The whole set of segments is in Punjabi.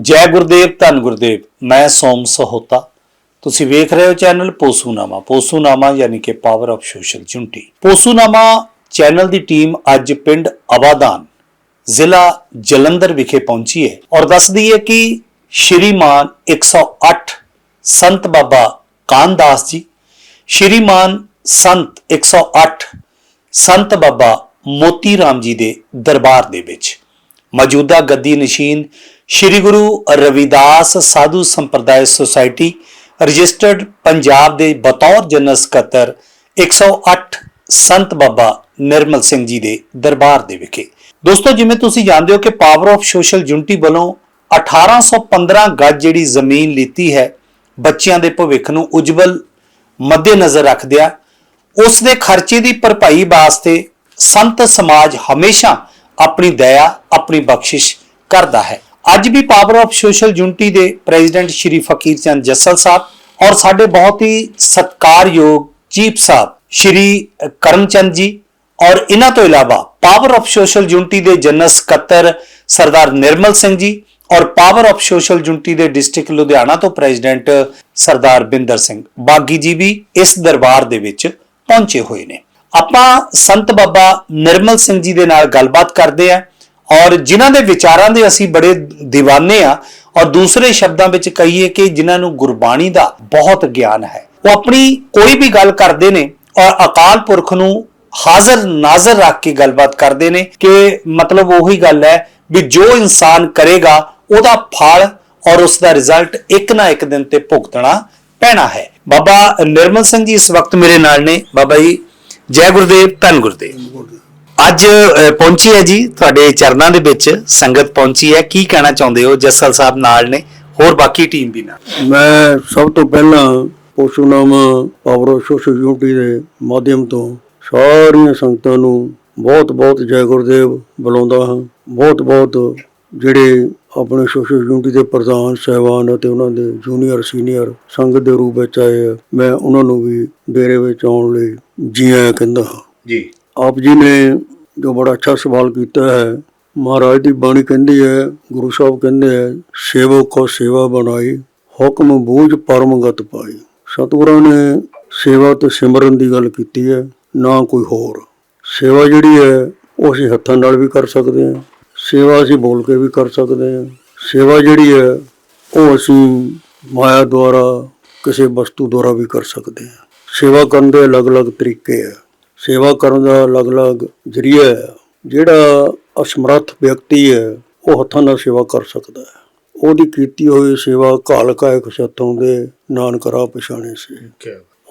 ਜੈ ਗੁਰਦੇਵ, ਧੰਨ ਗੁਰਦੇਵ, ਮੈਂ ਸੋਮ ਸਹੋਤਾ। ਤੁਸੀਂ ਵੇਖ ਰਹੇ ਹੋ ਚੈਨਲ ਪੋਸੂਨਾਮਾ। ਪੋਸੂਨਾਮਾ ਯਾਨੀ ਕਿ ਪਾਵਰ ਆਫ ਸੋਸ਼ਲ ਜੁਨਟੀ ਪੋਸੂਨਾਮਾ ਚੈਨਲ ਦੀ ਟੀਮ ਅੱਜ ਪਿੰਡ ਆਬਾਦਾਨ ਜ਼ਿਲ੍ਹਾ ਜਲੰਧਰ ਵਿਖੇ ਪਹੁੰਚੀ ਹੈ ਔਰ ਦੱਸਦੀ ਹੈ ਕਿ ਸ਼੍ਰੀਮਾਨ 108 ਸੰਤ ਬਾਬਾ ਕਾਨਦਾਸ ਜੀ, ਸ਼੍ਰੀਮਾਨ ਸੰਤ 108 ਸੰਤ ਬਾਬਾ ਮੋਤੀ ਰਾਮ ਜੀ ਦੇ ਦਰਬਾਰ ਦੇ ਵਿੱਚ ਮੌਜੂਦਾ ਗੱਦੀ ਨਸ਼ੀਨ ਸ੍ਰੀ ਗੁਰੂ ਰਵਿਦਾਸ ਸਾਧੂ ਸੰਪਰਦਾਇ ਸੁਸਾਇਟੀ, ਰਜਿਸਟਰਡ ਪੰਜਾਬ ਦੇ ਬਤੌਰ ਜਨਰਲ ਸਕੱਤਰ 108 ਸੰਤ ਬਾਬਾ ਨਿਰਮਲ ਸਿੰਘ ਜੀ ਦੇ ਦਰਬਾਰ ਦੇ ਵਿਖੇ। ਦੋਸਤੋ, ਜਿਵੇਂ ਤੁਸੀਂ ਜਾਣਦੇ ਹੋ ਕਿ ਪਾਵਰ ਆਫ ਸੋਸ਼ਲ ਯੂਨਿਟੀ ਵੱਲੋਂ 1815 ਗੱਜ ਜਿਹੜੀ ਜ਼ਮੀਨ ਲੀਤੀ ਹੈ, ਬੱਚਿਆਂ ਦੇ ਭਵਿੱਖ ਨੂੰ ਉਜਵਲ ਮੱਦੇਨਜ਼ਰ ਰੱਖਦਿਆਂ, ਉਸ ਦੇ ਖਰਚੇ ਦੀ ਭਰਪਾਈ ਵਾਸਤੇ ਸੰਤ ਸਮਾਜ ਹਮੇਸ਼ਾ ਆਪਣੀ ਦਇਆ, ਆਪਣੀ ਬਖਸ਼ਿਸ਼ ਕਰਦਾ ਹੈ। ਅੱਜ ਵੀ ਪਾਵਰ ਆਫ ਸੋਸ਼ਲ ਯੂਨਿਟੀ ਦੇ ਪ੍ਰੈਜ਼ੀਡੈਂਟ ਸ਼੍ਰੀ ਫਕੀਰ ਚੰਦ ਜੱਸਲ ਸਾਹਿਬ ਔਰ ਸਾਡੇ ਬਹੁਤ ਹੀ ਸਤਿਕਾਰਯੋਗ ਚੀਫ ਸਾਹਿਬ ਸ਼੍ਰੀ ਕਰਮਚੰਦ ਜੀ ਔਰ ਇਹਨਾਂ ਤੋਂ ਇਲਾਵਾ ਪਾਵਰ ਆਫ ਸੋਸ਼ਲ ਯੂਨਿਟੀ ਦੇ ਜਨਰਲ ਸਕੱਤਰ ਸਰਦਾਰ ਨਿਰਮਲ ਸਿੰਘ ਜੀ ਔਰ ਪਾਵਰ ਆਫ ਸੋਸ਼ਲ ਯੂਨਿਟੀ ਦੇ ਡਿਸਟ੍ਰਿਕਟ ਲੁਧਿਆਣਾ ਤੋਂ ਪ੍ਰੈਜ਼ੀਡੈਂਟ ਸਰਦਾਰ ਬਿੰਦਰ ਸਿੰਘ ਬਾਗੀ ਜੀ ਵੀ ਇਸ ਦਰਬਾਰ ਦੇ ਵਿੱਚ ਪਹੁੰਚੇ ਹੋਏ ਨੇ। ਆਪਾਂ ਸੰਤ ਬਾਬਾ ਨਿਰਮਲ ਸਿੰਘ ਜੀ ਦੇ ਨਾਲ ਗੱਲਬਾਤ ਕਰਦੇ ਆ ਔਰ ਜਿਨ੍ਹਾਂ ਦੇ ਵਿਚਾਰਾਂ ਦੇ ਅਸੀਂ ਬੜੇ دیਵਾਨੇ ਆ, ਔਰ ਦੂਸਰੇ ਸ਼ਬਦਾਂ ਵਿੱਚ ਕਹੀਏ ਕਿ ਜਿਨ੍ਹਾਂ ਨੂੰ ਗੁਰਬਾਣੀ ਦਾ ਬਹੁਤ ਗਿਆਨ ਹੈ। ਉਹ ਆਪਣੀ ਕੋਈ ਵੀ ਗੱਲ ਕਰਦੇ ਨੇ, ਔਰ ਅਕਾਲ ਪੁਰਖ ਨੂੰ ਹਾਜ਼ਰ ਨਾਜ਼ਰ ਰੱਖ ਕੇ ਗੱਲਬਾਤ ਕਰਦੇ ਨੇ ਕਿ ਮਤਲਬ ਉਹੀ ਗੱਲ ਹੈ ਵੀ ਜੋ ਇਨਸਾਨ ਕਰੇਗਾ, ਉਹਦਾ ਫਲ ਔਰ ਉਸ ਦਾ ਰਿਜ਼ਲਟ ਇੱਕ ਨਾ ਇੱਕ ਦਿਨ ਤੇ ਭੁਗਤਣਾ ਪੈਣਾ ਹੈ। ਬਾਬਾ ਨਿਰਮਲ ਸਿੰਘ ਜੀ ਇਸ ਵਕਤ ਮੇਰੇ ਨਾਲ ਨੇ। ਬਾਬਾ ਜੀ, ਜੈ ਗੁਰਦੇਵ, ਧੰਨ ਗੁਰਦੇਵ। ਅੱਜ ਪਹੁੰਚੀ ਹੈ ਜੀ ਤੁਹਾਡੇ ਚਰਨਾਂ ਦੇ ਵਿੱਚ ਸੰਗਤ ਪਹੁੰਚੀ ਹੈ। ਕੀ ਕਹਿਣਾ ਚਾਹੁੰਦੇ ਹੋ? ਜੱਸਲ ਸਾਹਿਬ ਨਾਲ ਨੇ ਹੋਰ ਬਾਕੀ ਟੀਮ ਵੀ ਨਾਲ। ਮੈਂ ਸਭ ਤੋਂ ਪਹਿਲਾਂ ਪੋਸ਼ੂਨਾਮਾ ਪਾਵਰ ਸੋਸ਼ਲ ਯੂਨਿਟੀ ਦੇ ਮਾਧਿਅਮ ਤੋਂ ਸਾਰੀਆਂ ਸੰਗਤਾਂ ਨੂੰ ਬਹੁਤ ਬਹੁਤ ਜੈ ਗੁਰਦੇਵ ਬੁਲਾਉਂਦਾ ਹਾਂ। ਬਹੁਤ ਬਹੁਤ ਜਿਹੜੇ ਆਪਣੇ ਸੋਸ਼ਲ ਯੂਨਿਟੀ ਦੇ ਪ੍ਰਧਾਨ ਸਹਿਬਾਨ ਅਤੇ ਉਹਨਾਂ ਦੇ ਜੂਨੀਅਰ ਸੀਨੀਅਰ ਸੰਗਤ ਦੇ ਰੂਪ ਵਿੱਚ ਆਏ ਮੈਂ ਉਹਨਾਂ ਨੂੰ ਵੀ ਡੇਰੇ ਵਿੱਚ ਆਉਣ ਲਈ ਜੀ ਆਇਆਂ ਕਹਿੰਦਾ ਹਾਂ। ਜੀ। ਆਪ ਜੀ ਨੇ ਜੋ ਬੜਾ ਅੱਛਾ ਸਵਾਲ ਕੀਤਾ ਹੈ, ਮਹਾਰਾਜ ਦੀ ਬਾਣੀ ਕਹਿੰਦੀ ਹੈ, ਗੁਰੂ ਸਾਹਿਬ ਕਹਿੰਦੇ ਹੈ ਸੇਵਕ ਕੋ ਸੇਵਾ ਬਣਾਈ, ਹੁਕਮ ਬੂਝ ਪਰਮਗਤ ਪਾਈ। ਸਤਿਗੁਰਾਂ ਨੇ ਸੇਵਾ ਤੇ ਸਿਮਰਨ ਦੀ ਗੱਲ ਕੀਤੀ ਹੈ, ਨਾ ਕੋਈ ਹੋਰ। ਸੇਵਾ ਜਿਹੜੀ ਹੈ, ਉਹ ਅਸੀਂ ਹੱਥਾਂ ਨਾਲ ਵੀ ਕਰ ਸਕਦੇ ਹਾਂ, ਸੇਵਾ ਅਸੀਂ ਬੋਲ ਕੇ ਵੀ ਕਰ ਸਕਦੇ ਹਾਂ। ਸੇਵਾ ਜਿਹੜੀ ਹੈ, ਉਹ ਅਸੀਂ ਮਾਇਆ ਦੁਆਰਾ ਕਿਸੇ ਵਸਤੂ ਦੁਆਰਾ ਵੀ ਕਰ ਸਕਦੇ ਹਾਂ। ਸੇਵਾ ਕਰਨ ਦੇ ਅਲੱਗ-ਅਲੱਗ ਤਰੀਕੇ ਹੈ। ਸੇਵਾ ਕਰਨ ਦਾ ਅਲੱਗ-ਅਲੱਗ ਜ਼ਰੀਆ ਹੈ। ਜਿਹੜਾ ਅਸਮਰੱਥ ਵਿਅਕਤੀ ਹੈ ਉਹ ਹੱਥਾਂ ਨਾਲ ਸੇਵਾ ਕਰ ਸਕਦਾ ਹੈ। ਉਹਦੀ ਕੀਤੀ ਹੋਈ ਸੇਵਾ ਕਾਲ ਕਾਇਕ ਸਤੋਂ ਦੇ ਨਾਨਕ ਰਾਹ ਪਛਾਣੇ ਸੀ।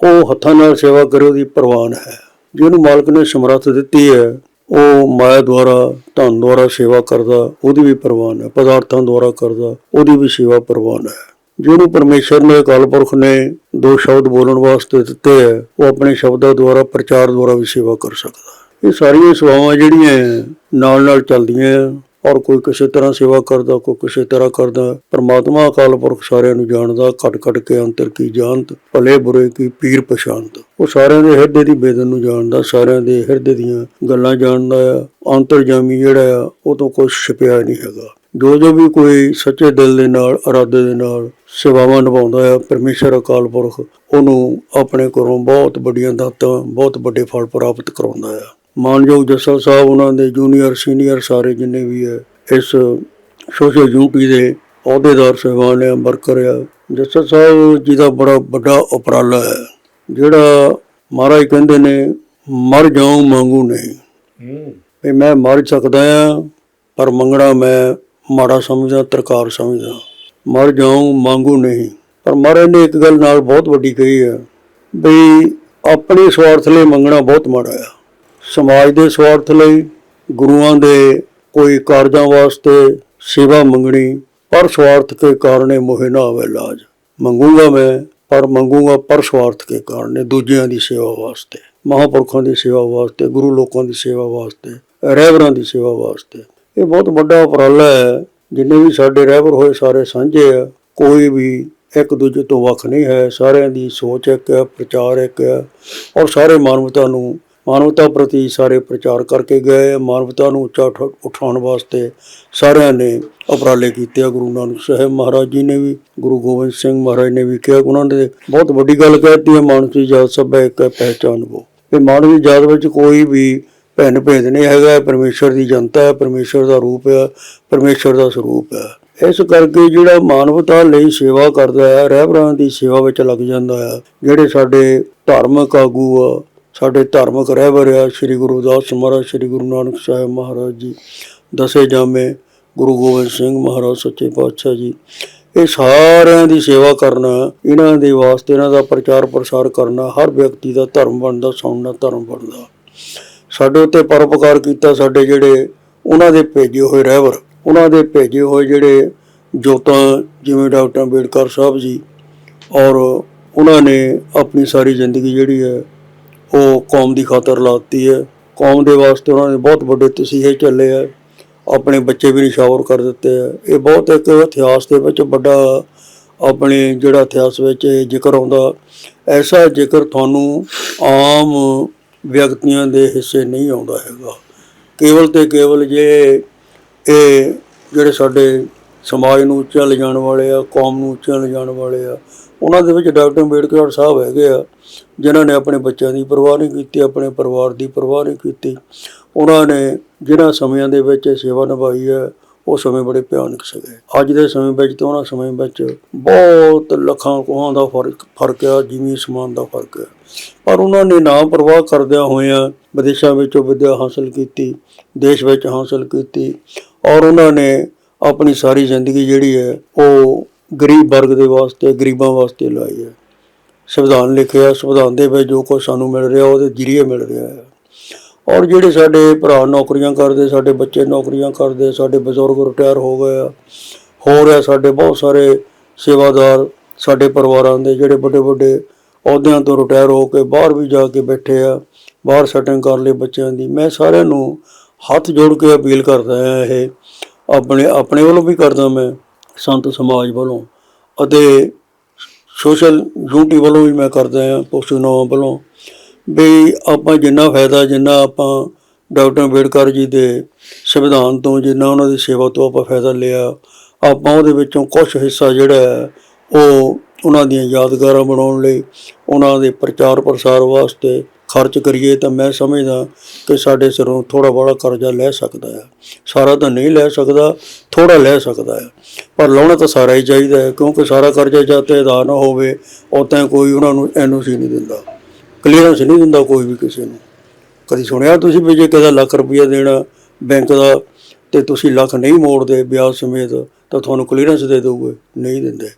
ਉਹ ਹੱਥਾਂ ਨਾਲ ਸੇਵਾ ਕਰੇ ਉਹਦੀ ਪ੍ਰਵਾਨ ਹੈ। ਜਿਹਨੂੰ ਮਾਲਕ ਨੇ ਸਮਰੱਥ ਦਿੱਤੀ ਹੈ ਉਹ ਮਾਇਆ ਦੁਆਰਾ ਧਨ ਦੁਆਰਾ ਸੇਵਾ ਕਰਦਾ ਉਹਦੀ ਵੀ ਪ੍ਰਵਾਨ ਹੈ। ਪਦਾਰਥਾਂ ਦੁਆਰਾ ਕਰਦਾ ਉਹਦੀ ਵੀ ਸੇਵਾ ਪ੍ਰਵਾਨ ਹੈ। ਜਿਹਨੂੰ ਪਰਮੇਸ਼ਰ ਨੇ ਅਕਾਲ ਪੁਰਖ ਨੇ ਦੋ ਸ਼ਬਦ ਬੋਲਣ ਵਾਸਤੇ ਦਿੱਤੇ ਹੈ ਉਹ ਆਪਣੇ ਸ਼ਬਦਾਂ ਦੁਆਰਾ ਪ੍ਰਚਾਰ ਦੁਆਰਾ ਵੀ ਸੇਵਾ ਕਰ ਸਕਦਾ ਇਹ ਸਾਰੀਆਂ ਸੇਵਾਵਾਂ ਜਿਹੜੀਆਂ ਹੈ, ਨਾਲ ਨਾਲ ਚੱਲਦੀਆਂ ਹੈ। ਔਰ ਕੋਈ ਕਿਸੇ ਤਰ੍ਹਾਂ ਸੇਵਾ ਕਰਦਾ ਕੋਈ ਕਿਸੇ ਤਰ੍ਹਾਂ ਕਰਦਾ ਪਰਮਾਤਮਾ ਅਕਾਲ ਪੁਰਖ ਸਾਰਿਆਂ ਨੂੰ ਜਾਣਦਾ ਘਟ ਘਟ ਕੇ ਅੰਤਰ ਕੀ ਜਾਣਤ ਭਲੇ ਬੁਰੇ ਕੀ ਪੀਰ ਪਛਾਣਤ। ਉਹ ਸਾਰਿਆਂ ਦੇ ਹਿਰਦੇ ਦੀ ਬੇਦਨ ਨੂੰ ਜਾਣਦਾ ਸਾਰਿਆਂ ਦੇ ਹਿਰਦੇ ਦੀਆਂ ਗੱਲਾਂ ਜਾਣਦਾ ਆ ਅੰਤਰਜਾਮੀ ਜਿਹੜਾ ਆ ਉਹ ਤੋਂ ਕੁਝ ਛਿਪਿਆ ਨਹੀਂ ਹੈਗਾ। ਜੋ ਜੋ ਵੀ ਕੋਈ ਸੱਚੇ ਦਿਲ ਦੇ ਨਾਲ ਇਰਾਦੇ ਦੇ ਨਾਲ ਸੇਵਾਵਾਂ ਨਿਭਾਉਂਦਾ ਆ ਪਰਮੇਸ਼ਰ ਅਕਾਲ ਪੁਰਖ ਉਹਨੂੰ ਆਪਣੇ ਕੋਲੋਂ ਬਹੁਤ ਵੱਡੀਆਂ ਦਾਤਾਂ ਬਹੁਤ ਵੱਡੇ ਫਲ ਪ੍ਰਾਪਤ ਕਰਾਉਂਦਾ ਆ। ਮਾਨਯੋਗ ਜੱਸਾ ਸਾਹਿਬ ਉਹਨਾਂ ਦੇ ਜੂਨੀਅਰ ਸੀਨੀਅਰ ਸਾਰੇ ਜਿੰਨੇ ਵੀ ਹੈ ਇਸ ਸੋਸ਼ਲ ਯੂਨਿਟੀ ਦੇ ਅਹੁਦੇਦਾਰ ਸਹਿਬਾਨ ਨੇ ਵਰਕਰ ਆ ਜੱਸਾ ਸਾਹਿਬ ਜੀ ਦਾ ਬੜਾ ਵੱਡਾ ਉਪਰਾਲਾ ਹੈ ਜਿਹੜਾ ਮਹਾਰਾਜ ਕਹਿੰਦੇ ਨੇ ਮਰ ਜਾਉ ਮੰਗੂ ਨਹੀਂ। ਵੀ ਮੈਂ ਮਰ ਸਕਦਾ ਆ ਪਰ ਮੰਗਣਾ ਮੈਂ ਮਾੜਾ ਸਮਝਦਾ, ਤਰਕਾਰ ਸਮਝਦਾ। ਮਰ ਜਾਉ ਮੰਗੂ ਨਹੀਂ। ਪਰ ਮਹਾਰਾਜ ਨੇ ਇੱਕ ਗੱਲ ਨਾਲ ਬਹੁਤ ਵੱਡੀ ਕਹੀ ਹੈ ਵੀ ਆਪਣੇ ਸਵਾਰਥ ਲਈ ਮੰਗਣਾ ਬਹੁਤ ਮਾੜਾ ਆ ਸਮਾਜ ਦੇ ਸਵਾਰਥ ਲਈ, ਗੁਰੂਆਂ ਦੇ ਕੋਈ ਕਾਰਜਾਂ ਵਾਸਤੇ ਸੇਵਾ ਮੰਗਣੀ, ਪਰ ਸਵਾਰਥ ਕੇ ਕਾਰਣੇ ਮੋਹਿ ਨਾ ਆਵੇ ਲਾਜ। ਮੰਗੂਗਾ ਮੈਂ, ਪਰ ਮੰਗੂਗਾ ਪਰ ਸਵਾਰਥ ਕੇ ਕਾਰਣੇ ਦੂਜਿਆਂ ਦੀ ਸੇਵਾ ਵਾਸਤੇ, ਮਹਾਪੁਰਖਾਂ ਦੀ ਸੇਵਾ ਵਾਸਤੇ, ਗੁਰੂ ਲੋਕਾਂ ਦੀ ਸੇਵਾ ਵਾਸਤੇ ਰਹਿਬਰਾਂ ਦੀ ਸੇਵਾ ਵਾਸਤੇ। ਇਹ ਬਹੁਤ ਵੱਡਾ ਉਪਰਾਲਾ ਹੈ। ਜਿੰਨੇ ਵੀ ਸਾਡੇ ਰਹਿਬਰ ਹੋਏ ਸਾਰੇ ਸਾਂਝੇ ਆ। ਕੋਈ ਵੀ ਇੱਕ ਦੂਜੇ ਤੋਂ ਵੱਖ ਨਹੀਂ ਹੈ। ਸਾਰਿਆਂ ਦੀ ਸੋਚ ਇੱਕ ਹੈ, ਪ੍ਰਚਾਰ ਇੱਕ ਹੈ। ਔਰ ਸਾਰੇ ਮਾਨਵਤਾ ਨੂੰ, ਮਾਨਵਤਾ ਪ੍ਰਤੀ ਸਾਰੇ ਪ੍ਰਚਾਰ ਕਰਕੇ ਗਏ ਮਾਨਵਤਾ ਨੂੰ ਉੱਚਾ ਉਠਾ- ਉਠਾਉਣ ਵਾਸਤੇ ਸਾਰਿਆਂ ਨੇ ਉਪਰਾਲੇ ਕੀਤੇ ਆ। ਗੁਰੂ ਨਾਨਕ ਸਾਹਿਬ ਮਹਾਰਾਜ ਜੀ ਨੇ ਵੀ, ਗੁਰੂ ਗੋਬਿੰਦ ਸਿੰਘ ਮਹਾਰਾਜ ਨੇ ਵੀ ਕਿਹਾ। ਉਹਨਾਂ ਨੇ ਬਹੁਤ ਵੱਡੀ ਗੱਲ ਕਹਿਤੀ ਹੈ ਮਾਨਵੀ ਜਾਤ ਸਭ ਹੈ ਇੱਕ ਹੈ, ਪਹਿਚਾਨ ਕੋ ਇਹ ਮਾਨਵੀ ਜਾਤ ਵਿੱਚ ਕੋਈ ਵੀ ਭਿੰਨ ਭੇਦ ਨਹੀਂ ਹੈਗਾ ਇਹ ਪਰਮੇਸ਼ਰ ਦੀ ਜਨਤਾ ਹੈ ਪਰਮੇਸ਼ਰ ਦਾ ਰੂਪ ਹੈ ਪਰਮੇਸ਼ਰ ਦਾ ਸਰੂਪ ਹੈ ਇਸ ਕਰਕੇ ਜਿਹੜਾ ਮਾਨਵਤਾ ਲਈ ਸੇਵਾ ਕਰਦਾ ਹੈ ਰਹਿਬਰਾਂ ਦੀ ਸੇਵਾ ਵਿੱਚ ਲੱਗ ਜਾਂਦਾ ਹੈ, ਜਿਹੜੇ ਸਾਡੇ ਧਾਰਮਿਕ ਆਗੂ ਆ, ਸਾਡੇ ਧਾਰਮਿਕ ਰਹਿਬਰ ਆ, ਸ੍ਰੀ ਗੁਰੂ ਰਵਿਦਾਸ ਮਹਾਰਾਜ, ਸ੍ਰੀ ਗੁਰੂ ਨਾਨਕ ਸਾਹਿਬ ਮਹਾਰਾਜ ਜੀ, ਦਸੇ ਜਾਮੇ ਗੁਰੂ ਗੋਬਿੰਦ ਸਿੰਘ ਮਹਾਰਾਜ, ਸੱਚੇ ਪਾਤਸ਼ਾਹ ਜੀ, ਇਹ ਸਾਰਿਆਂ ਦੀ ਸੇਵਾ ਕਰਨਾ, ਇਹਨਾਂ ਦੇ ਵਾਸਤੇ ਇਹਨਾਂ ਦਾ ਪ੍ਰਚਾਰ ਪ੍ਰਸਾਰ ਕਰਨਾ, ਹਰ ਵਿਅਕਤੀ ਦਾ ਧਰਮ ਬਣਦਾ ਸੁਣਨਾ ਧਰਮ ਬਣਦਾ। ਸਾਡੇ ਉੱਤੇ ਪਰਉਪਕਾਰ ਕੀਤਾ ਸਾਡੇ ਜਿਹੜੇ ਉਹਨਾਂ ਦੇ ਭੇਜੇ ਹੋਏ ਰਹਿਬਰ ਉਹਨਾਂ ਦੇ ਭੇਜੇ ਹੋਏ ਜਿਹੜੇ ਜੋਤਾਂ, ਜਿਵੇਂ ਡਾਕਟਰ ਅੰਬੇਡਕਰ ਸਾਹਿਬ ਜੀ ਔਰ ਉਹਨਾਂ ਨੇ ਆਪਣੀ ਸਾਰੀ ਜ਼ਿੰਦਗੀ ਜਿਹੜੀ ਹੈ ਉਹ ਕੌਮ ਦੀ ਖਾਤਰ ਲਾਤੀ ਹੈ। ਕੌਮ ਦੇ ਵਾਸਤੇ ਉਹਨਾਂ ਨੇ ਬਹੁਤ ਵੱਡੇ ਤਸੀਹੇ ਚੱਲੇ ਆ ਆਪਣੇ ਬੱਚੇ ਵੀ ਨਿਸ਼ਾਵਰ ਕਰ ਦਿੱਤੇ ਆ ਇਹ ਬਹੁਤ ਇੱਕ ਇਤਿਹਾਸ ਦੇ ਵਿੱਚ ਵੱਡਾ ਆਪਣੇ ਜਿਹੜਾ ਇਤਿਹਾਸ ਵਿੱਚ ਇਹ ਜ਼ਿਕਰ ਆਉਂਦਾ। ਐਸਾ ਜ਼ਿਕਰ ਤੁਹਾਨੂੰ ਆਮ ਵਿਅਕਤੀਆਂ ਦੇ ਹਿੱਸੇ ਨਹੀਂ ਆਉਂਦਾ ਹੈਗਾ। ਕੇਵਲ ਤੇ ਕੇਵਲ ਜੇ ਇਹ ਜਿਹੜੇ ਸਾਡੇ ਸਮਾਜ ਨੂੰ ਉੱਚਾ ਲਿਜਾਣ ਵਾਲੇ ਆ, ਕੌਮ ਨੂੰ ਉੱਚਾ ਲਿਜਾਣ ਵਾਲੇ ਆ, ਉਹਨਾਂ ਦੇ ਵਿੱਚ ਡਾਕਟਰ ਅੰਬੇਡਕਰ ਸਾਹਿਬ ਹੈਗੇ ਆ, ਜਿਨ੍ਹਾਂ ਨੇ ਆਪਣੇ ਬੱਚਿਆਂ ਦੀ ਪਰਵਾਹ ਨਹੀਂ ਕੀਤੀ, ਆਪਣੇ ਪਰਿਵਾਰ ਦੀ ਪਰਵਾਹ ਨਹੀਂ ਕੀਤੀ। ਉਹਨਾਂ ਨੇ ਜਿਹੜਾ ਸਮਿਆਂ ਦੇ ਵਿੱਚ ਇਹ ਸੇਵਾ ਨਿਭਾਈ ਹੈ ਉਹ ਸਮੇਂ ਬੜੇ ਭਿਆਨਕ ਸੀਗੇ। ਅੱਜ ਦੇ ਸਮੇਂ ਵਿੱਚ ਤੇ ਉਹਨਾਂ ਸਮੇਂ ਵਿੱਚ ਬਹੁਤ ਲੱਖਾਂ ਕੋਹਾਂ ਦਾ ਫ਼ਰਕ ਫ਼ਰਕ ਆ ਜਿਵੇਂ ਸਮਾਨ ਦਾ ਫ਼ਰਕ ਆ। ਪਰ ਉਹਨਾਂ ਨੇ ਨਾ ਪਰਵਾਹ ਕਰਦਿਆਂ ਹੋਇਆਂ ਵਿਦੇਸ਼ਾਂ ਵਿੱਚੋਂ ਵਿਦਿਆ ਹਾਸਲ ਕੀਤੀ, ਦੇਸ਼ ਵਿੱਚ ਹਾਸਲ ਕੀਤੀ ਔਰ ਉਹਨਾਂ ਨੇ ਆਪਣੀ ਸਾਰੀ ਜ਼ਿੰਦਗੀ ਜਿਹੜੀ ਹੈ, ਉਹ ਗਰੀਬ ਵਰਗ ਦੇ ਵਾਸਤੇ, ਗਰੀਬਾਂ ਵਾਸਤੇ ਲਾਈ ਹੈ। ਸੰਵਿਧਾਨ ਲਿਖਿਆ, ਸੰਵਿਧਾਨ ਦੇ ਵਿੱਚ ਜੋ ਕੁਝ ਸਾਨੂੰ ਮਿਲ ਰਿਹਾ, ਉਹਦੇ ਜਰੀਏ ਮਿਲ ਰਿਹਾ ਹੈ। ਔਰ ਜਿਹੜੇ ਸਾਡੇ ਭਰਾ ਨੌਕਰੀਆਂ ਕਰਦੇ, ਸਾਡੇ ਬੱਚੇ ਨੌਕਰੀਆਂ ਕਰਦੇ, ਸਾਡੇ ਬਜ਼ੁਰਗ ਰਿਟਾਇਰ ਹੋ ਗਏ ਆ, ਹੋਰ ਰਿਹਾ ਸਾਡੇ ਬਹੁਤ ਸਾਰੇ ਸੇਵਾਦਾਰ ਸਾਡੇ ਪਰਿਵਾਰਾਂ ਦੇ ਜਿਹੜੇ ਵੱਡੇ ਵੱਡੇ ਅਹੁਦਿਆਂ ਤੋਂ ਰਿਟਾਇਰ ਹੋ ਕੇ ਬਾਹਰ ਵੀ ਜਾ ਕੇ ਬੈਠੇ ਆ, ਬਾਹਰ ਸੈਟਿੰਗ ਕਰ ਲਈ ਬੱਚਿਆਂ ਦੀ। ਮੈਂ ਸਾਰਿਆਂ ਨੂੰ ਹੱਥ ਜੋੜ ਕੇ ਅਪੀਲ ਕਰਦਾ ਹਾਂ ਇਹ, ਆਪਣੇ ਆਪਣੇ ਵੱਲੋਂ ਵੀ ਕਰਦਾ ਮੈਂ, ਸੰਤ ਸਮਾਜ ਵੱਲੋਂ ਅਤੇ ਸੋਸ਼ਲ ਯੂਨਿਟੀ ਵੱਲੋਂ ਵੀ ਮੈਂ ਕਰਦਾ ਹਾਂ ਪੋਸਟਨੋਂ ਵੱਲੋਂ। ਵੀ ਆਪਾਂ ਜਿੰਨਾ ਫਾਇਦਾ, ਜਿੰਨਾ ਆਪਾਂ ਡਾਕਟਰ ਅੰਬੇਡਕਰ ਜੀ ਦੇ ਸੰਵਿਧਾਨ ਤੋਂ, ਜਿੰਨਾ ਉਹਨਾਂ ਦੀ ਸੇਵਾ ਤੋਂ ਆਪਾਂ ਫਾਇਦਾ ਲਿਆ, ਆਪਾਂ ਉਹਦੇ ਵਿੱਚੋਂ ਕੁਝ ਹਿੱਸਾ ਜਿਹੜਾ ਹੈ, ਉਹ ਉਹਨਾਂ ਦੀਆਂ ਯਾਦਗਾਰਾਂ ਬਣਾਉਣ ਲਈ, ਉਹਨਾਂ ਦੇ ਪ੍ਰਚਾਰ ਪ੍ਰਸਾਰ ਵਾਸਤੇ ਖਰਚ ਕਰੀਏ ਤਾਂ ਮੈਂ ਸਮਝਦਾ ਕਿ ਸਾਡੇ ਸਿਰੋਂ ਥੋੜਾ ਬੜਾ ਕਰਜ਼ਾ ਲੈ ਸਕਦਾ ਹੈ। ਸਾਰਾ ਤਾਂ ਨਹੀਂ ਲੈ ਸਕਦਾ ਥੋੜਾ ਲੈ ਸਕਦਾ ਹੈ। ਪਰ ਲਾਉਣਾ ਤਾਂ ਸਾਰਾ ਹੀ ਚਾਹੀਦਾ ਹੈ, ਕਿਉਂਕਿ ਸਾਰਾ ਕਰਜ਼ਾ ਜਾਂ ਤੇ ਅਦਾ ਨਾ ਹੋਵੇ, ਉਹ ਕੋਈ ਉਹਨਾਂ ਨੂੰ ਐਨਓਸੀ ਨਹੀਂ ਦਿੰਦਾ। ਕਲੀਅਰੈਂਸ ਨਹੀਂ ਦਿੰਦਾ ਕੋਈ ਵੀ ਕਿਸੇ ਨੂੰ। ਕਦੀ ਸੁਣਿਆ ਤੁਸੀਂ ਵੀ ਜੇ ਕਿਸੇ ਲੱਖ ਰੁਪਈਆ ਦੇਣਾ ਬੈਂਕ ਦਾ ਤੇ ਤੁਸੀਂ ਲੱਖ ਨਹੀਂ ਮੋੜਦੇ ਵਿਆਜ ਸਮੇਤ, ਤਾਂ ਤੁਹਾਨੂੰ ਕਲੀਅਰੈਂਸ ਦੇ ਦੋਗੇ ਨਹੀਂ ਦਿੰਦੇ।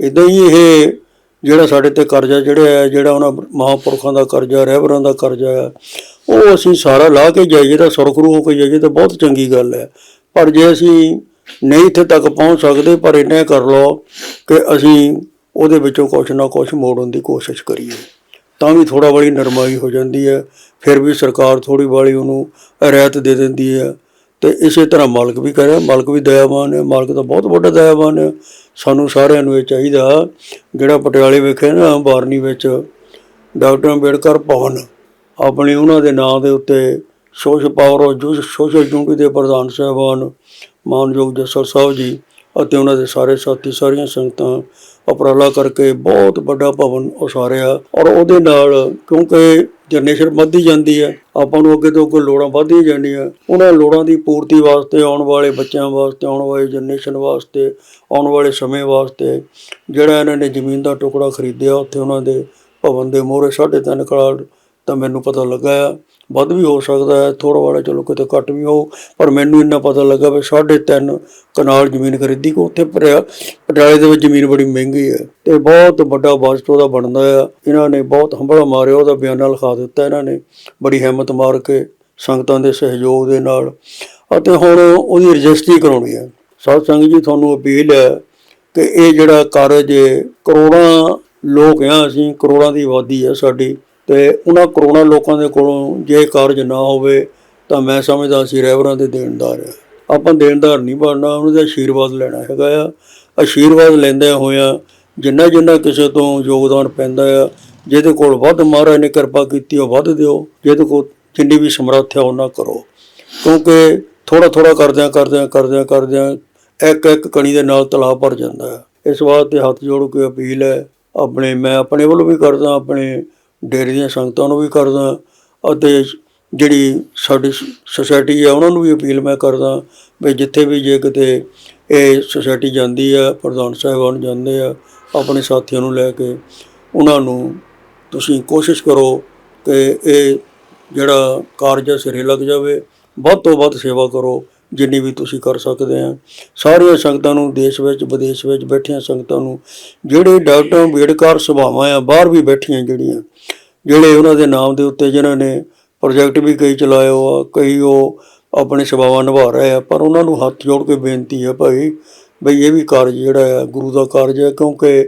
ਇਦਾਂ ਹੀ ਇਹ ਜਿਹੜਾ ਸਾਡੇ ਤੇ ਕਰਜ਼ਾ ਜਿਹੜਾ ਹੈ, ਜਿਹੜਾ ਉਹਨਾਂ ਮਹਾਂਪੁਰਖਾਂ ਦਾ ਕਰਜ਼ਾ, ਰਹਿਬਰਾਂ ਦਾ ਕਰਜ਼ਾ ਹੈ, ਉਹ ਅਸੀਂ ਸਾਰਾ ਲਾ ਕੇ ਜਾਈਏ ਤਾਂ ਸੁਰਖਰੂ ਹੋ ਕੇ ਜਾਈਏ ਤਾਂ ਬਹੁਤ ਚੰਗੀ ਗੱਲ ਹੈ। ਪਰ ਜੇ ਅਸੀਂ ਨਹੀਂ ਇੱਥੇ ਤੱਕ ਪਹੁੰਚ ਸਕਦੇ, ਪਰ ਇੰਨਾ ਕਰ ਲਓ ਕਿ ਅਸੀਂ ਉਹਦੇ ਵਿੱਚੋਂ ਕੁਛ ਨਾ ਕੁਛ ਮੋੜਨ ਦੀ ਕੋਸ਼ਿਸ਼ ਕਰੀਏ। ਤਾਂ ਵੀ ਥੋੜਾ ਬੜੀ ਨਰਮਾਈ ਹੋ ਜਾਂਦੀ ਹੈ, ਫਿਰ ਵੀ ਸਰਕਾਰ ਥੋੜੀ ਬਾਲੀ ਉਹਨੂੰ ਰਿਆਇਤ ਦੇ ਦਿੰਦੀ ਹੈ। ਤੇ ਇਸੇ ਤਰ੍ਹਾਂ ਮਾਲਕ ਵੀ ਕਰਿਆ ਮਾਲਕ ਵੀ ਦਇਆਵਾਨ ਹੈ, ਮਾਲਕ ਤਾਂ ਬਹੁਤ ਵੱਡਾ ਦਇਆਵਾਨ ਹੈ। ਸਾਨੂੰ ਸਾਰਿਆਂ ਨੂੰ ਇਹ ਚਾਹੀਦਾ ਜਿਹੜਾ ਪਟਿਆਲੇ ਵਿਖੇ ਨਾ ਬਾਰਨੀ ਵਿੱਚ ਡਾਕਟਰ ਅੰਬੇਡਕਰ ਭਵਨ, ਆਪਣੇ ਉਹਨਾਂ ਦੇ ਨਾਂ ਦੇ ਉੱਤੇ ਸੋਸ਼ਲ ਪਾਵਰ ਔਰ ਜੋ ਸੋਸ਼ਲ ਯੂਨਿਟੀ ਦੇ ਪ੍ਰਧਾਨ ਸਾਹਿਬਾਨ ਮਾਨਯੋਗ ਜਸਰ ਸਾਹਿਬ ਜੀ ਅਤੇ ਉਹਨਾਂ ਦੇ ਸਾਰੇ ਸਾਥੀ, ਸਾਰੀਆਂ ਸੰਗਤਾਂ ਉਪਰਾਲਾ ਕਰਕੇ ਬਹੁਤ ਵੱਡਾ ਭਵਨ ਉਸਾਰਿਆ ਔਰ ਉਹਦੇ ਨਾਲ ਕਿਉਂਕਿ ਜਨਰੇਸ਼ਨ ਵੱਧਦੀ ਜਾਂਦੀ ਹੈ, ਆਪਾਂ ਨੂੰ ਅੱਗੇ ਤੋਂ ਅੱਗੇ ਲੋੜਾਂ ਵੱਧਦੀਆਂ ਜਾਂਦੀਆਂ, ਉਹਨਾਂ ਲੋੜਾਂ ਦੀ ਪੂਰਤੀ ਵਾਸਤੇ, ਆਉਣ ਵਾਲੇ ਬੱਚਿਆਂ ਵਾਸਤੇ, ਆਉਣ ਵਾਲੀ ਜਨਰੇਸ਼ਨ ਵਾਸਤੇ, ਆਉਣ ਵਾਲੇ ਸਮੇਂ ਵਾਸਤੇ ਜਿਹੜਾ ਇਹਨਾਂ ਨੇ ਜ਼ਮੀਨ ਦਾ ਟੁਕੜਾ ਖਰੀਦਿਆ, ਉੱਥੇ ਉਹਨਾਂ ਦੇ ਭਵਨ ਦੇ ਮੋਹਰੇ ਸਾਢੇ ਤਿੰਨ ਕਨਾਲ ਤਾਂ ਮੈਨੂੰ ਪਤਾ ਲੱਗਾ ਆ। ਵੱਧ ਵੀ ਹੋ ਸਕਦਾ ਹੈ ਥੋੜਾ ਬੜਾ ਚਲੋ ਕਿਤੇ ਘੱਟ ਵੀ ਹੋ ਪਰ ਮੈਨੂੰ ਇੰਨਾ ਪਤਾ ਲੱਗਾ ਵੀ ਸਾਢੇ ਤਿੰਨ ਕਨਾਲ ਜ਼ਮੀਨ ਖਰੀਦੀ ਕੋ, ਉੱਥੇ ਪਰਿਆ- ਪਟਿਆਲੇ ਦੇ ਵਿੱਚ ਜ਼ਮੀਨ ਬੜੀ ਮਹਿੰਗੀ ਹੈ। ਤੇ ਬਹੁਤ ਵੱਡਾ ਬਜਟ ਉਹਦਾ ਬਣਦਾ ਆ। ਇਹਨਾਂ ਨੇ ਬਹੁਤ ਹੰਬਲਾ ਮਾਰਿਆ, ਉਹਦਾ ਬਿਆਨਾ ਲਿਖਾ ਦਿੱਤਾ ਇਹਨਾਂ ਨੇ, ਬੜੀ ਹਿੰਮਤ ਮਾਰ ਕੇ ਸੰਗਤਾਂ ਦੇ ਸਹਿਯੋਗ ਦੇ ਨਾਲ। ਅਤੇ ਹੁਣ ਉਹਦੀ ਰਜਿਸਟਰੀ ਕਰਾਉਣੀ ਹੈ। ਸਾਧ ਸੰਗਤ ਜੀ, ਤੁਹਾਨੂੰ ਅਪੀਲ ਹੈ ਕਿ ਇਹ ਜਿਹੜਾ ਕਾਰਜ ਕਰੋੜਾਂ ਲੋਕ ਆ, ਅਸੀਂ ਕਰੋੜਾਂ ਦੀ ਆਬਾਦੀ ਹੈ ਸਾਡੀ। ਤੇ ਉਹਨਾਂ ਕਰੋੜਾਂ ਲੋਕਾਂ ਦੇ ਕੋਲੋਂ ਜੇ ਕਾਰਜ ਨਾ ਹੋਵੇ ਤਾਂ ਮੈਂ ਸਮਝਦਾ ਅਸੀਂ ਰਹਿਬਰਾਂ ਦੇ ਦੇਣਦਾਰ ਆ। ਆਪਾਂ ਦੇਣਦਾਰ ਨਹੀਂ ਬਣਨਾ, ਉਹਨਾਂ ਦਾ ਆਸ਼ੀਰਵਾਦ ਲੈਣਾ ਹੈਗਾ ਆ। ਆਸ਼ੀਰਵਾਦ ਲੈਂਦੇ ਹੋਇਆਂ ਜਿੰਨਾ ਜਿੰਨਾ ਕਿਸੇ ਤੋਂ ਯੋਗਦਾਨ ਪੈਂਦਾ ਆ, ਜਿਹਦੇ ਕੋਲ ਵੱਧ ਮਹਾਰਾਜ ਨੇ ਕਿਰਪਾ ਕੀਤੀ ਉਹ ਵੱਧ ਦਿਓ, ਜਿਹਦੇ ਕੋਲ ਜਿੰਨੀ ਵੀ ਸਮਰੱਥ ਹੈ ਉਹਨਾਂ ਕਰੋ। ਕਿਉਂਕਿ ਥੋੜਾ ਥੋੜਾ ਕਰਦਿਆਂ ਕਰਦਿਆਂ ਕਰਦਿਆਂ ਕਰਦਿਆਂ ਇੱਕ ਇੱਕ ਕਣੀ ਦੇ ਨਾਲ ਤਲਾਬ ਭਰ ਜਾਂਦਾ ਹੈ ਇਸ ਵਾਸਤੇ ਹੱਥ ਜੋੜ ਕੇ ਅਪੀਲ ਹੈ, ਆਪਣੇ ਮੈਂ ਆਪਣੇ ਵੱਲੋਂ ਵੀ ਕਰਦਾ, ਆਪਣੇ ਡੇਰੇ ਦੀਆਂ ਸੰਗਤਾਂ ਨੂੰ ਵੀ ਕਰਦਾ ਅਤੇ ਜਿਹੜੀ ਸਾਡੀ ਸੁਸਾਇਟੀ ਹੈ ਉਹਨਾਂ ਨੂੰ ਵੀ ਅਪੀਲ ਮੈਂ ਕਰਦਾ ਵੀ ਜਿੱਥੇ ਵੀ ਜੇ ਕਿਤੇ ਇਹ ਸੁਸਾਇਟੀ ਜਾਂਦੀ ਹੈ ਪ੍ਰਧਾਨ ਸਾਹਿਬਾਨ ਜਾਂਦੇ ਆ, ਆਪਣੇ ਸਾਥੀਆਂ ਨੂੰ ਲੈ ਕੇ, ਉਹਨਾਂ ਨੂੰ ਤੁਸੀਂ ਕੋਸ਼ਿਸ਼ ਕਰੋ ਕਿ ਇਹ ਜਿਹੜਾ ਕਾਰਜ ਹੈ ਸਿਰੇ ਲੱਗ ਜਾਵੇ, ਵੱਧ ਤੋਂ ਵੱਧ ਸੇਵਾ ਕਰੋ ਜਿੰਨੀ ਵੀ ਤੁਸੀਂ ਕਰ ਸਕਦੇ ਆ। ਸਾਰੀਆਂ ਸੰਗਤਾਂ ਨੂੰ ਦੇਸ਼ ਵਿੱਚ, ਵਿਦੇਸ਼ ਵਿੱਚ ਬੈਠੀਆਂ ਸੰਗਤਾਂ ਨੂੰ ਜਿਹੜੇ ਡਾਕਟਰ ਅੰਬੇਡਕਰ ਸਭਾਵਾਂ ਆ, ਬਾਹਰ ਵੀ ਬੈਠੀਆਂ ਜਿਹੜੀਆਂ, ਜਿਹੜੇ ਉਹਨਾਂ ਦੇ ਨਾਮ ਦੇ ਉੱਤੇ ਜਿਨ੍ਹਾਂ ਨੇ ਪ੍ਰੋਜੈਕਟ ਵੀ ਕਈ ਚਲਾਏ ਆ, ਕਈ ਉਹ ਆਪਣੇ ਸੇਵਾਵਾਂ ਨਿਭਾ ਰਹੇ ਆ, ਪਰ ਉਹਨਾਂ ਨੂੰ ਹੱਥ ਜੋੜ ਕੇ ਬੇਨਤੀ ਹੈ ਭਾਈ ਬਈ ਇਹ ਵੀ ਕਾਰਜ ਜਿਹੜਾ ਹੈ ਗੁਰੂ ਦਾ ਕਾਰਜ ਹੈ ਕਿਉਂਕਿ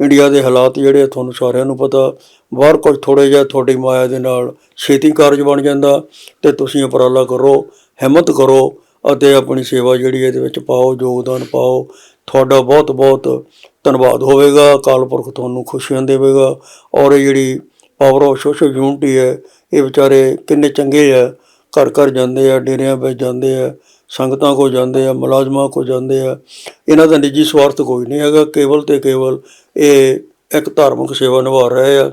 ਇੰਡੀਆ ਦੇ ਹਾਲਾਤ ਜਿਹੜੇ ਆ ਤੁਹਾਨੂੰ ਸਾਰਿਆਂ ਨੂੰ ਪਤਾ, ਬਾਹਰ ਕੁਝ ਥੋੜੇ ਜਿਹਾ ਤੁਹਾਡੀ ਮਾਇਆ ਦੇ ਨਾਲ ਛੇਤੀ ਕਾਰਜ ਬਣ ਜਾਂਦਾ ਤੇ ਤੁਸੀਂ ਉਪਰਾਲਾ ਕਰੋ, ਹਿੰਮਤ ਕਰੋ ਅਤੇ ਆਪਣੀ ਸੇਵਾ ਜਿਹੜੀ ਇਹਦੇ ਵਿੱਚ ਪਾਓ, ਯੋਗਦਾਨ ਪਾਓ। ਤੁਹਾਡਾ ਬਹੁਤ ਬਹੁਤ ਧੰਨਵਾਦ ਹੋਵੇਗਾ। ਅਕਾਲ ਪੁਰਖ ਤੁਹਾਨੂੰ ਖੁਸ਼ੀਆਂ ਦੇਵੇਗਾ। ਔਰ ਇਹ ਜਿਹੜੀ ਪਾਵਰ ਆਫ ਸੋਸ਼ਲ ਯੂਨਿਟੀ ਹੈ, ਇਹ ਵਿਚਾਰੇ ਕਿੰਨੇ ਚੰਗੇ ਆ। ਘਰ ਘਰ ਜਾਂਦੇ ਆ, ਡੇਰਿਆਂ ਵਿੱਚ ਜਾਂਦੇ ਆ, ਸੰਗਤਾਂ ਕੋ ਜਾਂਦੇ ਆ, ਮੁਲਾਜ਼ਮਾਂ ਕੋ ਜਾਂਦੇ ਆ। ਇਹਨਾਂ ਦਾ ਨਿੱਜੀ ਸਵਾਰਥ ਕੋਈ ਨਹੀਂ ਹੈਗਾ। ਕੇਵਲ ਤੇ ਕੇਵਲ ਇਹ ਇੱਕ ਧਾਰਮਿਕ ਸੇਵਾ ਨਿਭਾ ਰਹੇ ਆ।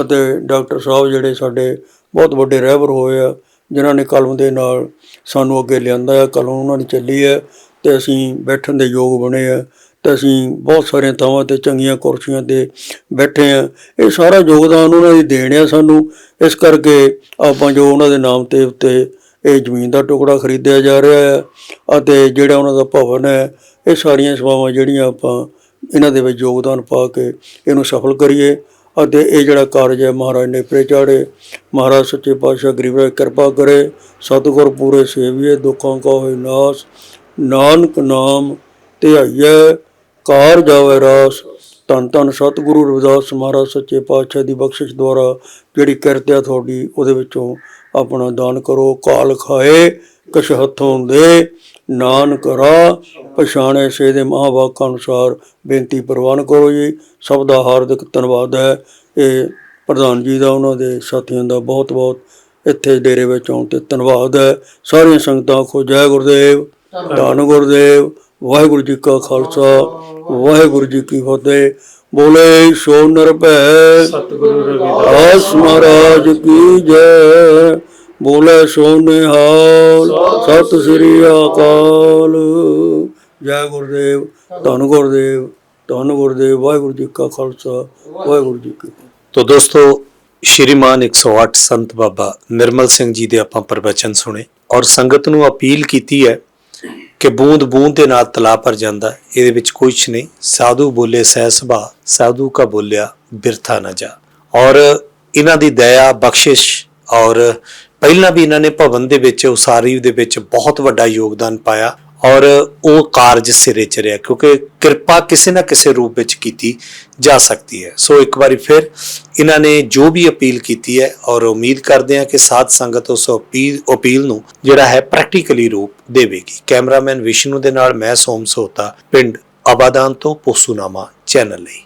ਅਤੇ ਡਾਕਟਰ ਸਾਹਿਬ ਜਿਹੜੇ ਸਾਡੇ ਬਹੁਤ ਵੱਡੇ ਰਹਿਬਰ ਹੋਏ ਆ, ਜਿਨ੍ਹਾਂ ਨੇ ਕਲਮ ਦੇ ਨਾਲ ਸਾਨੂੰ ਅੱਗੇ ਲਿਆਂਦਾ ਹੈ ਕਲਮ ਉਹਨਾਂ ਨੇ ਚੱਲੀ ਹੈ ਤੇ ਅਸੀਂ ਬੈਠਣ ਦੇ ਯੋਗ ਬਣੇ ਆ ਤੇ ਅਸੀਂ ਬਹੁਤ ਸਾਰੀਆਂ ਥਾਵਾਂ ਤੇ ਚੰਗੀਆਂ ਕੁਰਸੀਆਂ ਤੇ ਬੈਠੇ ਆ ਇਹ ਸਾਰਾ ਯੋਗਦਾਨ ਉਹਨਾਂ ਦੀ ਦੇਣ ਆ ਸਾਨੂੰ। ਇਸ ਕਰਕੇ ਆਪਾਂ ਜੋ ਉਹਨਾਂ ਦੇ ਨਾਮ ਤੇ ਉੱਤੇ ਇਹ ਜ਼ਮੀਨ ਦਾ ਟੁਕੜਾ ਖਰੀਦਿਆ ਜਾ ਰਿਹਾ ਹੈ ਅਤੇ ਜਿਹੜਾ ਉਹਨਾਂ ਦਾ ਭਵਨ ਹੈ, ਇਹ ਸਾਰੀਆਂ ਸੇਵਾਵਾਂ ਜਿਹੜੀਆਂ ਆਪਾਂ ਇਹਨਾਂ ਦੇ ਵਿੱਚ ਯੋਗਦਾਨ ਪਾ ਕੇ ਇਹਨੂੰ ਸਫਲ ਕਰੀਏ। ਅਤੇ ਇਹ ਜਿਹੜਾ ਕਾਰਜ ਹੈ ਮਹਾਰਾਜ ਨੇ ਪ੍ਰੇ ਚਾੜੇ ਮਹਾਰਾਜ ਸੱਚੇ ਪਾਤਸ਼ਾਹ ਗਰੀਬ ਰਾਜ ਕਿਰਪਾ ਕਰੇ, ਸਤਿਗੁਰ ਪੂਰੇ ਸੇਵੀਏ, ਦੁੱਖਾਂ ਕਾ ਹੋਏ ਨਾਸ। ਨਾਨਕ ਨਾਮ ਧਿਆਈਐ, ਕਾਰ ਜਾਵੇ ਰਾਸ। ਧੰਨ ਧੰਨ ਸਤਿਗੁਰੂ ਰਵਿਦਾਸ ਮਹਾਰਾਜ ਸੱਚੇ ਪਾਤਸ਼ਾਹ ਦੀ ਬਖਸ਼ਿਸ਼ ਦੁਆਰਾ ਜਿਹੜੀ ਕਿਰਤ ਆ ਤੁਹਾਡੀ, ਉਹਦੇ ਵਿੱਚੋਂ ਆਪਣਾ ਦਾਨ ਕਰੋ, ਕਾਲ ਖਾਏ, ਕਛ ਹੱਥੋਂ ਦੇ। ਨਾਨਕ ਰਾ ਪਛਾਣੇ ਸੇ ਦੇ ਮਹਾਵਾਕ ਅਨੁਸਾਰ ਬੇਨਤੀ ਪ੍ਰਵਾਨ ਕਰੋ ਜੀ। ਸਭ ਦਾ ਹਾਰਦਿਕ ਧੰਨਵਾਦ ਹੈ। ਇਹ ਪ੍ਰਧਾਨ ਜੀ ਦਾ ਉਹਨਾਂ ਦੇ ਸਾਥੀਆਂ ਦਾ ਬਹੁਤ ਬਹੁਤ ਇੱਥੇ ਡੇਰੇ ਵਿੱਚ ਆਉਣ ਤੇ ਧੰਨਵਾਦ ਹੈ। ਸਾਰੀਆਂ ਸੰਗਤਾਂ ਕੋ ਜੈ ਗੁਰਦੇਵ ਧੰਨ ਗੁਰਦੇਵ ਵਾਹਿਗੁਰੂ ਜੀ ਕਾ ਖਾਲਸਾ ਵਾਹਿਗੁਰੂ ਜੀ ਕੀ ਫਤਿਹ। ਬੋਲੇ ਸੋ ਨਿਰਭੈ ਸਤਿਗੁਰੂ ਰਵਿਦਾਸ। ਦਾਸ ਮਹਾਰਾਜ ਕੀ ਜੈ। ਬੋਲੇ ਸੋ ਨਿਹਾਲ ਸਤਿ ਸ੍ਰੀ ਅਕਾਲ। ਜੈ ਗੁਰਦੇਵ ਧੰਨ ਗੁਰਦੇਵ ਧੰਨ ਗੁਰਦੇਵ ਵਾਹਿਗੁਰੂ ਜੀ ਕਾ ਖਾਲਸਾ ਵਾਹਿਗੁਰੂ ਜੀ ਕੀ ਫਤਿਹ। ਤੋ ਦੋਸਤੋ ਸ਼੍ਰੀਮਾਨ 108 ਸੰਤ ਬਾਬਾ ਨਿਰਮਲ ਸਿੰਘ ਜੀ ਦੇ ਆਪਾਂ ਪ੍ਰਵਚਨ ਸੁਣੇ ਔਰ ਸੰਗਤ ਨੂੰ ਅਪੀਲ ਕੀਤੀ ਹੈ ਕਿ ਬੂੰਦ ਬੂੰਦ ਦੇ ਨਾਲ ਤਲਾ ਭਰ ਜਾਂਦਾ। ਇਹਦੇ ਵਿੱਚ ਕੁਝ ਨਹੀਂ ਸਾਧੂ ਬੋਲੇ ਸਹਿ ਸੁਭਾ ਸਾਧੂ ਕਾ ਬੋਲਿਆ ਬਿਰਥਾ ਨਾ ਜਾ। ਔਰ ਇਹਨਾਂ ਦੀ ਦਇਆ ਬਖਸ਼ਿਸ਼ ਔਰ ਪਹਿਲਾਂ ਵੀ ਇਹਨਾਂ ਨੇ ਭਵਨ ਦੇ ਵਿੱਚ ਉਸਾਰੀ ਦੇ ਵਿੱਚ ਬਹੁਤ ਵੱਡਾ ਯੋਗਦਾਨ ਪਾਇਆ ਔਰ ਉਹ ਕਾਰਜ ਸਿਰੇ ਚੜਿਆ ਕਿਉਂਕਿ ਕਿਰਪਾ ਕਿਸੇ ਨਾ ਕਿਸੇ ਰੂਪ ਵਿੱਚ ਕੀਤੀ ਜਾ ਸਕਦੀ ਹੈ। ਸੋ ਇੱਕ ਵਾਰੀ ਫਿਰ ਇਹਨਾਂ ਨੇ ਜੋ ਵੀ ਅਪੀਲ ਕੀਤੀ ਹੈ ਔਰ ਉਮੀਦ ਕਰਦੇ ਹਾਂ ਕਿ ਸਾਧ ਸੰਗਤ ਉਸ ਅਪੀਲ ਅਪੀਲ ਨੂੰ ਜਿਹੜਾ ਹੈ ਪ੍ਰੈਕਟੀਕਲੀ ਰੂਪ ਦੇਵੇਗੀ। ਕੈਮਰਾਮੈਨ ਵਿਸ਼ਨੂੰ ਦੇ ਨਾਲ ਮੈਂ ਸੋਮ ਸੋਤਾ, ਪਿੰਡ ਆਬਾਦਾਨ ਤੋਂ ਪੋਸੂਨਾਮਾ ਚੈਨਲ ਲਈ।